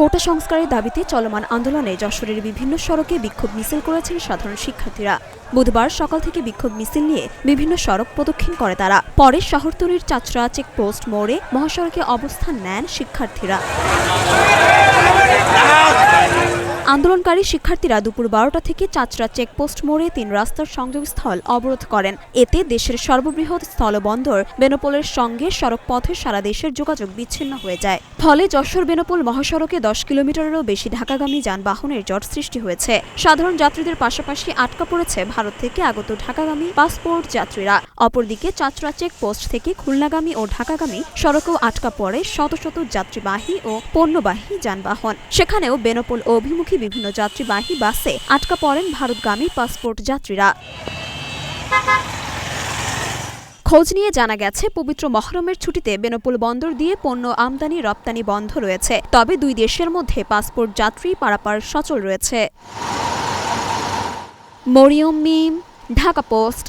কোটা সংস্কারের দাবিতে চলমান আন্দোলনে যশোরের বিভিন্ন সড়কে বিক্ষোভ মিছিল করেছেন সাধারণ শিক্ষার্থীরা। বুধবার সকাল থেকে বিক্ষোভ মিছিল নিয়ে বিভিন্ন সড়ক প্রদক্ষিণ করে তারা। পরে শহরতলির চাচরা চেকপোস্ট মোড়ে মহাসড়কে অবস্থান নেন শিক্ষার্থীরা। আন্দোলনকারী শিক্ষার্থীরা দুপুর বারোটা থেকে চাচড়া চেকপোস্ট মোড়ে তিন রাস্তার সংযোগস্থল অবরোধ করেন। এতে দেশের সর্ববৃহৎ স্থলবন্দর বেনোপোলের সঙ্গে সড়ক পথে সারা দেশের যোগাযোগ বিচ্ছিন্ন হয়ে যায়। ফলে যশোর বেনোপোল মহাসড়কে দশ কিলোমিটারেরও বেশি ঢাকাগামী যানবাহনের জট সৃষ্টি হয়েছে। সাধারণ যাত্রীদের পাশাপাশি আটকা পড়েছে ভারত থেকে আগত ঢাকাগামী পাসপোর্ট যাত্রীরা। অপরদিকে চাচড়া চেকপোস্ট থেকে খুলনাগামী ও ঢাকাগামী সড়কেও আটকা পড়ে শত শত যাত্রীবাহী ও পণ্যবাহী যানবাহন। সেখানেও বেনোপোল অভিমুখী বিভিন্ন যাত্রীবাহী বাসে আটকা পড়েন ভারতগামী পাসপোর্ট যাত্রীরা। খোঁজ নিয়ে জানা গেছে, পবিত্র মহরমের ছুটিতে বেনপুল বন্দর দিয়ে পণ্য আমদানি রপ্তানি বন্ধ রয়েছে। তবে দুই দেশের মধ্যে পাসপোর্ট যাত্রী পারাপার সচল রয়েছে। মরিয়ম মিম, ঢাকা পোস্ট।